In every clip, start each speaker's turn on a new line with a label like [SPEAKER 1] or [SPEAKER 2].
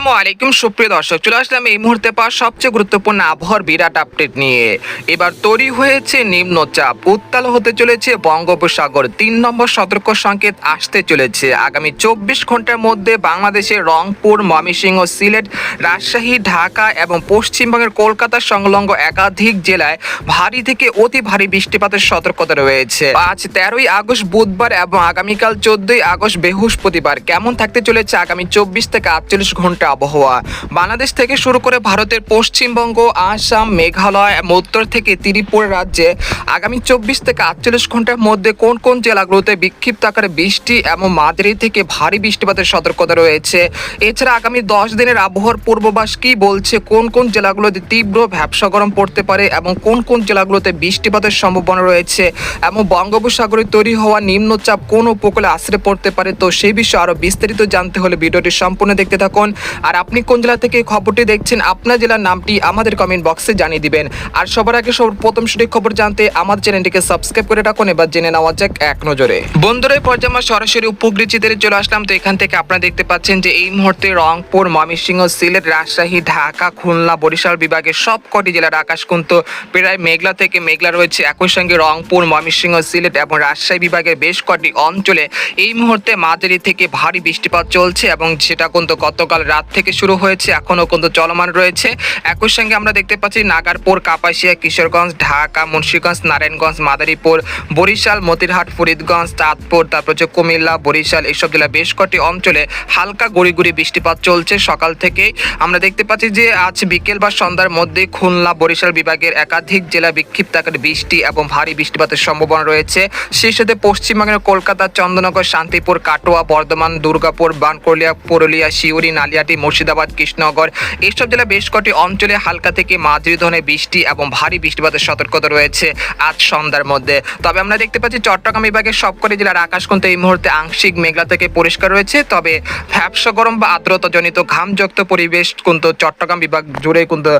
[SPEAKER 1] আসসালামু আলাইকুম, সুপ্রিয় দর্শক, চলে আসলাম এই মুহূর্তে পাওয়া সবচেয়ে গুরুত্বপূর্ণ আবহাওয়ার বিরাট আপডেট নিয়ে। এবার তৈরি হয়েছে নিম্নচাপ, উত্তাল হতে চলেছে বঙ্গোপসাগর, তিন নম্বর সতর্ক সংকেত আসতে চলেছে। আগামী চব্বিশ ঘণ্টার মধ্যে বাংলাদেশে রংপুর, ময়মনসিংহ, সিলেট, রাজশাহী, ঢাকা এবং পশ্চিমবঙ্গের কলকাতা সংলগ্ন একাধিক জেলায় ভারী থেকে অতি ভারী বৃষ্টিপাতের সতর্কতা রয়েছে। আজ তেরোই আগস্ট বুধবার এবং আগামীকাল চোদ্দই আগস্ট বৃহস্পতিবার কেমন থাকতে চলেছে আগামী চব্বিশ থেকে আটচল্লিশ ঘণ্টা? আবহাওয়া। বাংলাদেশ থেকে শুরু করে ভারতের পশ্চিমবঙ্গ, আসাম, মেঘালয়, উত্তর থেকে ত্রিপুরা রাজ্যে আগামী চব্বিশ থেকে আটচল্লিশ ঘণ্টার মধ্যে কোন কোন জেলাগুলোতে বিক্ষিপ্ত আকারে বৃষ্টি এবং মাঝারি থেকে ভারী বৃষ্টিপাতের সতর্কতা রয়েছে? এছাড়া আগামী দশ দিনের আবহাওয়ার পূর্বাভাস কি বলছে? কোন কোন জেলাগুলোতে তীব্র ভ্যাবসা গরম পড়তে পারে এবং কোন কোন জেলাগুলোতে বৃষ্টিপাতের সম্ভাবনা রয়েছে? এবং বঙ্গোপসাগরে তৈরি হওয়া নিম্নচাপ কোন উপকূলে আশ্রে পড়তে পারে? তো সেই বিষয়ে আরও বিস্তারিত জানতে হলে ভিডিওটি সম্পূর্ণ দেখতে থাকুন। আর আপনি কোন জেলা থেকে খবরটি দেখছেন, আপনার জেলার নামটি আমাদের কমেন্ট বক্সে জানিয়ে দিবেন। আর সবার আগে সব প্রথম সঠিক খবর জানতে আমাদের চ্যানেলটিকে সাবস্ক্রাইব করে রাখুন, এবার জেনে নেওয়া যাক এক নজরে। বন্ধুরা পর্যায়ে আমরা সরাসরি উপকৃত চিত্রে চলে আসলাম, তো এখান থেকে আপনারা দেখতে পাচ্ছেন যে এই মুহূর্তে রংপুর, ময়মনসিংহ, সিলেট, রাজশাহী, ঢাকা, খুলনা, বরিশাল বিভাগের সব কটি জেলার আকাশ কিন্তু প্রায় মেঘলা থেকে মেঘলা রয়েছে। একই সঙ্গে রংপুর, ময়মনসিংহ, সিলেট এবং রাজশাহী বিভাগের বেশ কটি অঞ্চলে এই মুহূর্তে মাঝারি থেকে ভারী বৃষ্টিপাত চলছে এবং সেটা কিন্তু গতকাল রাত থেকে শুরু হয়েছে, এখনও কিন্তু চলমান রয়েছে। একই সঙ্গে আমরা দেখতে পাচ্ছি নাগারপুর, কাপাসিয়া, কিশোরগঞ্জ, ঢাকা, মুন্সীগঞ্জ, নারায়ণগঞ্জ, মাদারীপুর, বরিশাল, মতিরহাট, ফরিদগঞ্জ, চাঁদপুর, তারপর হচ্ছে কুমিল্লা, বরিশাল এইসব জেলা বেশ কটি অঞ্চলে হালকা গুড়ি গুড়ি বৃষ্টিপাত চলছে। সকাল থেকেই আমরা দেখতে পাচ্ছি যে আজ বিকেল বা সন্ধ্যার মধ্যে খুলনা, বরিশাল বিভাগের একাধিক জেলা বিক্ষিপ্ত আকারে বৃষ্টি এবং ভারী বৃষ্টিপাতের সম্ভাবনা রয়েছে। সেই সাথে পশ্চিমবঙ্গের কলকাতা চন্দ্রনগর শান্তিপুর, কাটোয়া, বর্ধমান, দুর্গাপুর, বানকলিয়া, পুরুলিয়া শিউরি নালিয়াটি মুর্শিদাবাদ, কৃষ্ণনগর। এইসব জেলা বেশ কটি অঞ্চলে হালকা থেকে মাঝারি ধরনের বৃষ্টি এবং ভারী বৃষ্টিপাতের সতর্কতা রয়েছে আজ সন্ধ্যার মধ্যে। তবে আমরা দেখতে পাচ্ছি চট্টগ্রাম বিভাগের সবকটি জেলার আকাশ কিন্তু এই মুহূর্তে আংশিক মেঘলা থেকে পরিষ্কার রয়েছে। তবে ভ্যাবসা গরম বা আর্দ্রতাজনিত ঘামযুক্ত পরিবেশ কিন্তু চট্টগ্রাম বিভাগ জুড়ে কিন্তু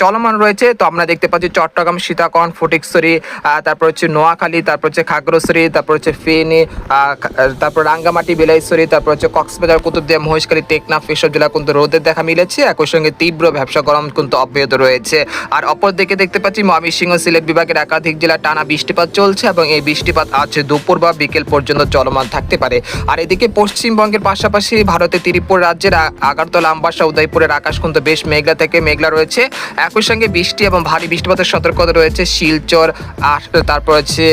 [SPEAKER 1] চলমান রয়েছে। তো আমরা দেখতে পাচ্ছি চট্টগ্রাম সীতাকন ফটিকছড়ি তারপর হচ্ছে নোয়াখালী, তারপর হচ্ছে খাগড়াছড়ি, তারপর হচ্ছে ফেনী তারপর রাঙ্গামাটি, বিলাইছড়ি, তারপর হচ্ছে কক্সবাজার, কুতুবদিয়া, মহেশখালী, টেকনাফ, এসব জেলা কিন্তু রোদের দেখা মিলেছে। একই সঙ্গে তীব্র ব্যবসা গরম কিন্তু অব্যাহত রয়েছে। আর অপর দিকে দেখতে পাচ্ছি ময়মনসিংহ সিলেট বিভাগের একাধিক জেলা টানা বৃষ্টিপাত চলছে এবং এই বৃষ্টিপাত আজ দুপুর বা বিকেল পর্যন্ত চলমান থাকতে পারে। আর এদিকে পশ্চিমবঙ্গের পাশাপাশি ভারতের ত্রিপুরা রাজ্যের আগারতলা, আমবাসা, উদয়পুরের আকাশ কিন্তু বেশ মেঘলা থেকে মেঘলা রয়েছে। একই সঙ্গে বৃষ্টি এবং ভারী বৃষ্টিপাতের সতর্কতা রয়েছে শিলচর তারপর হচ্ছে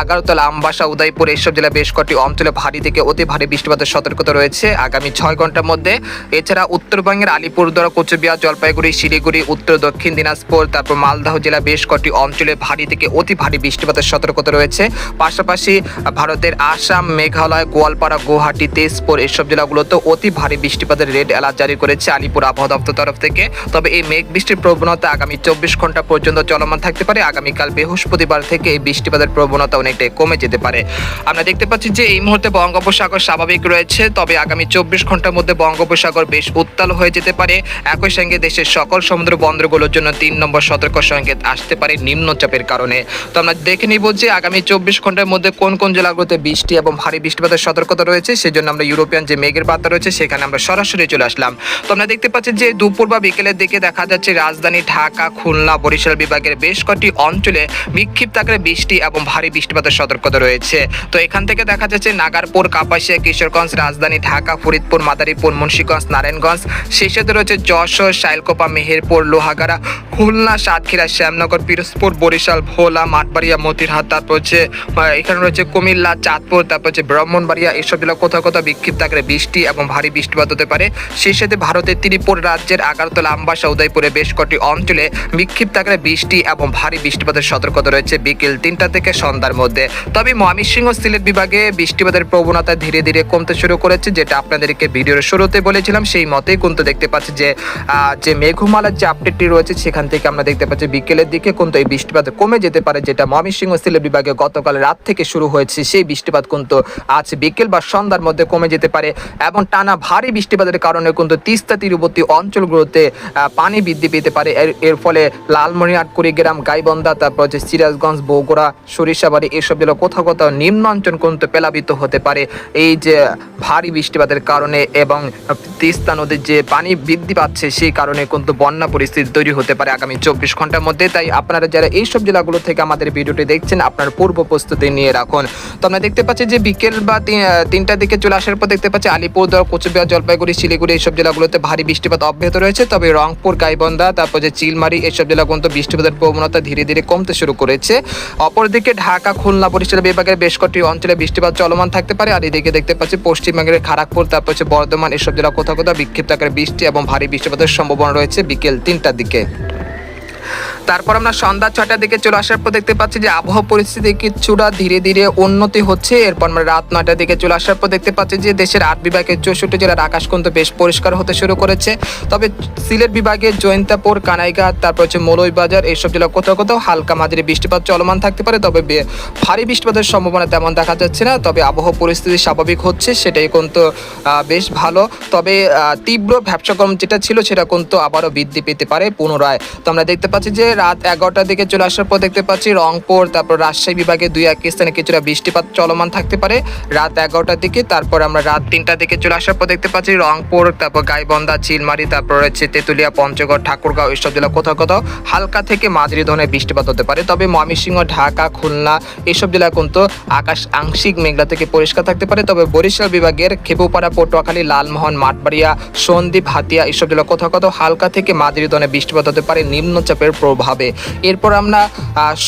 [SPEAKER 1] আগারতলা, আমবাসা, উদয়পুর এইসব জেলা বেশ কটি অঞ্চলে ভারী থেকে অতি ভারী বৃষ্টিপাতের সতর্কতা রয়েছে আগামী ছয় ঘণ্টার মধ্যে। এছাড়া উত্তরবঙ্গের আলিপুরদুয়ার, কোচবিহার, জলপাইগুড়ি, শিলিগুড়ি, উত্তর, দক্ষিণ দিনাজপুর, তারপর মালদহ জেলা বেশ কটি অঞ্চলে ভারী থেকে অতি ভারী বৃষ্টিপাতের সতর্কতা রয়েছে। পাশাপাশি ভারতের আসাম, মেঘালয়, গোয়ালপাড়া, গুয়াহাটি, তেজপুর এসব জেলাগুলোতে অতি ভারী বৃষ্টিপাতের রেড অ্যালার্ট জারি করেছে আলিপুর আবহাওয়া দপ্তর তরফ থেকে। তবে এই মেঘ বৃষ্টির প্রবণতা আগামী চব্বিশ ঘণ্টা পর্যন্ত চলমান থাকতে পারে। আগামীকাল বৃহস্পতিবার থেকে এই বৃষ্টিপাতের প্রবণতা অনেকটাই কমে যেতে পারে। আমরা দেখতে পাচ্ছি যে এই মুহূর্তে বঙ্গোপসাগর স্বাভাবিক রয়েছে, তবে আগামী চব্বিশ ঘণ্টার মধ্যে বঙ্গোপসাগর বেশ উত্তাল হয়ে যেতে পারে। একই সঙ্গে দেশের সকল সমুদ্র বন্দরগুলোর জন্য তিন নম্বর সতর্ক সংকেত আসতে পারে নিম্নচাপের কারণে। তো আমরা দেখে নিব যে আগামী চব্বিশ ঘণ্টার মধ্যে কোন কোন জেলাগুলোতে বৃষ্টি এবং ভারী বৃষ্টিপাতের সতর্কতা রয়েছে, সেজন্য আমরা ইউরোপিয়ান যে মেঘের বার্তা রয়েছে, সেখানে আমরা সরাসরি চলে আসলাম। তো আমরা দেখতে পাচ্ছি যে দুপুর বা বিকেলের দিকে দেখা যাচ্ছে রাজধানী ঢাকা, খুলনা, বরিশাল বিভাগের বেশ কটি অঞ্চলে বিক্ষিপ্ত আকারে বৃষ্টি এবং ভারী বৃষ্টিপাতের সতর্কতা রয়েছে। তো এখান থেকে দেখা যাচ্ছে নাগারপুর, কাপাসিয়া, কিশোরগঞ্জ, রাজধানী ঢাকা, ফরিদপুর, মাদারীপুর, মুন্সিগঞ্জ নারায়ণগঞ্জ সেই সাথে রয়েছে যশোর, শাইলকোপা, মেহেরপুর, লোহাগাড়া, খুলনা, সাতক্ষীরা, শ্যামনগর, পিরোজপুর, বরিশাল, ভোলা, মাঠবাড়িয়া, মতিরহাট, তারপর হচ্ছে এখানে রয়েছে কুমিল্লা, চাঁদপুর, তারপর হচ্ছে ব্রাহ্মণবাড়িয়া, এসব জেলা কোথাও কোথাও বিক্ষিপ্ত আকারে বৃষ্টি এবং ভারী বৃষ্টিপাত হতে পারে। সেই সাথে ভারতের ত্রিপুর রাজ্যের আগারতলা আমবাসা উদয়পুরে বেশ কটি অঞ্চলে বিক্ষিপ্ত আকারে বৃষ্টি এবং ভারী বৃষ্টিপাতের সতর্কতা রয়েছে বিকেল তিনটা থেকে সন্ধ্যার মধ্যে। তবে ময়মনসিংহ সিলেট বিভাগে বৃষ্টিপাতের প্রবণতা ধীরে ধীরে কমতে শুরু করেছে, যেটা আপনাদেরকে ভিডিওর শুরুতে বলেছিলাম, সেই মতেই কিন্তু দেখতে পাচ্ছি যে যে মেঘমালার যে আপডেটটি রয়েছে, সেখান থেকে আমরা দেখতে পাচ্ছি বিকেলের দিকে কিন্তু এই বৃষ্টিপাত কমে যেতে পারে, যেটা ময়মনসিংহ সিলেট বিভাগে গতকাল রাত থেকে শুরু হয়েছে। সেই বৃষ্টিপাত কিন্তু আজ বিকেল বা সন্ধ্যার মধ্যে কমে যেতে পারে এবং টানা ভারী বৃষ্টিপাতের কারণে কিন্তু তিস্তা তীরবর্তী অঞ্চলগুলোতে পানি বৃদ্ধি পেতে পারে। এর ফলে লালমনিরহাট, কুড়িগ্রাম, গাইবন্ধা, তারপর হচ্ছে সিরাজগঞ্জ, বগুড়া, সরিষাবাড়ি এসব জেলা কোথাও কোথাও নিম্ন অঞ্চল কিন্তু প্লাবিত হতে পারে। এই যে ভারী বৃষ্টিপাতের কারণে এবং তিস্তা নদীর যে পানি বৃদ্ধি পাচ্ছে, সেই কারণে কিন্তু বন্যা পরিস্থিতি তৈরি হতে পারে আগামী চব্বিশ ঘণ্টার মধ্যে। তাই আপনারা যারা এইসব জেলাগুলো থেকে আমাদের ভিডিওটি দেখছেন, আপনার পূর্ব প্রস্তুতি নিয়ে রাখুন। তো আমরা দেখতে পাচ্ছি যে বিকেল বা তিনটার দিকে চলে আসার পর দেখতে পাচ্ছি আলিপুরদুয়ার, কোচবিহার, জলপাইগুড়ি, শিলিগুড়ি এইসব জেলাগুলোতে ভারী বৃষ্টিপাত অব্যাহত রয়েছে। তবে রংপুর, গাইবন্ধা, তারপর যে চিলমারি এইসব জেলা কিন্তু বৃষ্টিপাতের প্রবণতা ধীরে ধীরে কমতে শুরু করেছে। অপরদিকে ঢাকা, খুলনা, বরিশাল, বিভাগের বেশ কয়েকটি অঞ্চলে বৃষ্টিপাত চলমান থাকতে পারে। আর এদিকে দেখতে পাচ্ছি পশ্চিমবঙ্গের খড়গপুর তারপর হচ্ছে বর্ধমান এসব জেলা কোথাও কোথাও বিক্ষিপ্ত আকারে বৃষ্টি এবং ভারী বৃষ্টিপাতের সম্ভাবনা রয়েছে বিকেল তিনটার দিকে। তারপর আমরা সন্ধ্যা ছটার দিকে চলে আসার পর দেখতে পাচ্ছি যে আবহাওয়া পরিস্থিতি কিছুটা ধীরে ধীরে উন্নতি হচ্ছে। এরপর আমরা রাত নয়টার দিকে চলে আসার পর দেখতে পাচ্ছি যে দেশের আট বিভাগের চৌষট্টি জেলার আকাশ কিন্তু বেশ পরিষ্কার হতে শুরু করেছে। তবে সিলেট বিভাগের জৈন্তাপুর, কানাইঘাট, তারপর হচ্ছে মৌলভীবাজার এইসব জেলা কোথাও কোথাও হালকা মাঝারি বৃষ্টিপাত চলমান থাকতে পারে, তবে ভারী বৃষ্টিপাতের সম্ভাবনা তেমন দেখা যাচ্ছে না। তবে আবহাওয়া পরিস্থিতি স্বাভাবিক হচ্ছে, সেটাই কিন্তু বেশ ভালো। তবে তীব্র ব্যবসাকর্ম যেটা ছিল, সেটা কিন্তু আবারও বৃদ্ধি পেতে পারে পুনরায়। তো আমরা দেখতে পাচ্ছি যে রাত এগারোটার দিকে চলে আসার পর দেখতে পাচ্ছি রংপুর, তারপর রাজশাহী বিভাগে দুই এক স্থানে কিছুটা বৃষ্টিপাত চলমান থাকতে পারে। রাত এগারোটার দিকে, তারপর আমরা রাত তিনটার দিকে চলে আসার পর দেখতে পাচ্ছি রংপুর, তারপর গাইবন্ধা চিলমারি তারপর রয়েছে তেঁতুলিয়া, পঞ্চগড়, ঠাকুরগাঁও এইসব জেলা কোথাও কোথাও হালকা থেকে মাঝারি ধরনের বৃষ্টিপাত হতে পারে। তবে ময়মনসিংহ, ঢাকা, খুলনা এইসব জেলা কিন্তু আকাশ আংশিক মেঘলা থেকে পরিষ্কার থাকতে পারে। তবে বরিশাল বিভাগের খেপুপাড়া, পটুয়াখালী, লালমোহন, মাঠবাড়িয়া, সন্দ্বীপ, হাতিয়া এইসব জেলা কোথাও কোথাও হালকা থেকে মাঝারি ধরনের বৃষ্টিপাত হতে পারে। নিম্নচাপের প্রভাবে এরপর আমরা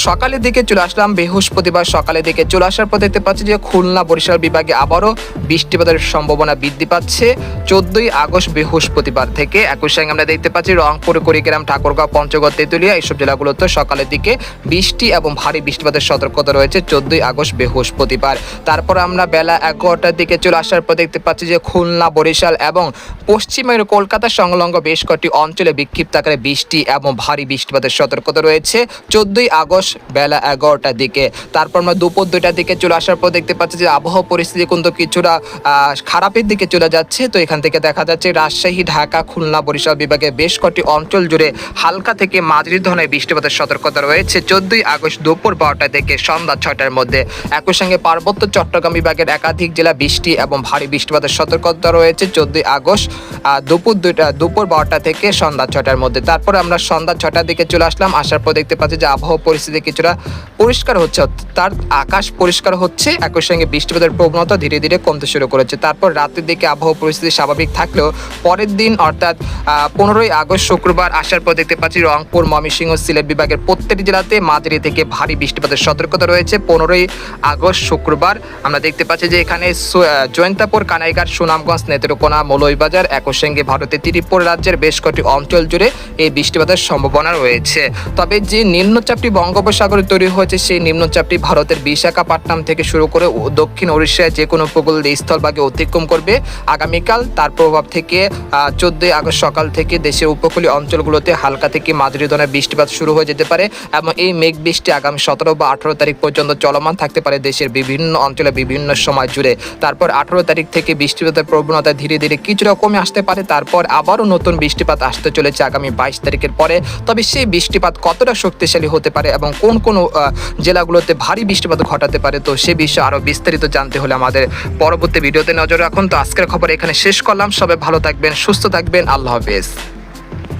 [SPEAKER 1] সকালের দিকে চলে আসলাম, বৃহস্পতিবার সকালের দিকে। চলে আসার পর দেখতে পাচ্ছি যে খুলনা বরিশাল বিভাগে আবারও বৃষ্টিপাতের সম্ভাবনা বৃদ্ধি পাচ্ছে। চোদ্দই আগস্ট বৃহস্পতিবার থেকে একই সঙ্গে আমরা দেখতে পাচ্ছি রংপুর, কুড়িগ্রাম, ঠাকুরগাঁও, পঞ্চগড়, তেঁতুলিয়া এইসব জেলাগুলোতে সকালের দিকে বৃষ্টি এবং ভারী বৃষ্টিপাতের সতর্কতা রয়েছে চোদ্দই আগস্ট বৃহস্পতিবার। তারপর আমরা বেলা এগারোটার দিকে চলে আসার পর দেখতে পাচ্ছি যে খুলনা, বরিশাল এবং পশ্চিমের কলকাতা সংলগ্ন বেশ কয়েকটি অঞ্চলে বিক্ষিপ্ত আকারে বৃষ্টি এবং ভারী বৃষ্টিপাতের সতর্কতা রয়েছে। চোদ্দই আগস্ট বেলা এগারোটার দিকে। তারপর আমরা দুপুর দুইটার দিকে চলে আসার পর দেখতে পাচ্ছি যে আবহাওয়া পরিস্থিতি কিন্তু কিছুটা খারাপের দিকে চলে যাচ্ছে। তো এখান থেকে দেখা যাচ্ছে রাজশাহী, ঢাকা, খুলনা বরিশাল বিভাগে বেশ কটি অঞ্চল জুড়ে হালকা থেকে মাঝারি ধরনের বৃষ্টিপাতের সতর্কতা রয়েছে। চোদ্দই আগস্ট দুপুর বারোটা থেকে সন্ধ্যা ছয়টার মধ্যে। একই সঙ্গে পার্বত্য চট্টগ্রাম বিভাগের একাধিক জেলা বৃষ্টি এবং ভারী বৃষ্টিপাতের সতর্কতা রয়েছে চোদ্দই আগস্ট দুপুর দুইটা, দুপুর বারোটা থেকে সন্ধ্যা ছটার মধ্যে। তারপর আমরা সন্ধ্যা ছটার দিকে চলে আসলাম, আসার পর দেখতে পাচ্ছি যে আবহাওয়া পরিস্থিতি কিছুটা পরিষ্কার হচ্ছে তার আকাশ পরিষ্কার হচ্ছে, একই সঙ্গে বৃষ্টিপাতের প্রবণতা ধীরে ধীরে কমতে শুরু করেছে। তারপর রাতের দিকে আবহাওয়া পরিস্থিতি স্বাভাবিক থাকলেও পরের দিন, অর্থাৎ পনেরোই আগস্ট শুক্রবার আসার পর দেখতে পাচ্ছি রংপুর, ময়মনসিংহ, সিলেট বিভাগের প্রত্যেকটি জেলাতে মাঝারি থেকে ভারী বৃষ্টিপাতের সতর্কতা রয়েছে। পনেরোই আগস্ট শুক্রবার আমরা দেখতে পাচ্ছি যে এখানে জয়ন্তাপুর, কানাইঘাট, সুনামগঞ্জ, নেত্রকোনা, মৌলভীবাজার, একই সঙ্গে ভারতের ত্রিপুরা রাজ্যের বেশ কয়েকটি অঞ্চল জুড়ে এই বৃষ্টিপাতের সম্ভাবনা রয়েছে। তবে যে নিম্নচাপটি বঙ্গোপসাগরে তৈরি হয়েছে, সেই নিম্নচাপটি ভারতের বিশাখাপট্টনম থেকে শুরু করে দক্ষিণ ওড়িশায় যে কোনো উপকূল স্থলভাগে অতিক্রম করবে। আগামীকাল তার প্রভাব থেকে চোদ্দই আগস্ট সকাল থেকে দেশের উপকূলীয় অঞ্চলগুলোতে হালকা থেকে মাঝারি ধরনের বৃষ্টিপাত শুরু হয়ে যেতে পারে এবং এই মেঘ বৃষ্টি আগামী সতেরো বা আঠারো তারিখ পর্যন্ত চলমান থাকতে পারে দেশের বিভিন্ন অঞ্চলে বিভিন্ন সময় জুড়ে। তারপর আঠারো তারিখ থেকে বৃষ্টিপাতের প্রবণতা ধীরে ধীরে কিছুটা কমে আসতে পারে। তারপর আবারও নতুন বৃষ্টিপাত আসতে চলেছে আগামী বাইশ তারিখের পরে। তবে সেই বৃষ্টিপাত কতটা শক্তিশালী হতে পারে এবং কোন কোন জেলাগুলোতে ভারী বৃষ্টিপাত ঘটাতে পারে, তো সে বিষয়ে আরও বিস্তারিত জানতে হলে আমাদের পরবর্তী ভিডিওতে নজর রাখুন। তো আজকের খবর এখানে শেষ করলাম। সবাই ভালো থাকবেন, সুস্থ থাকবেন। আল্লাহ হাফেজ।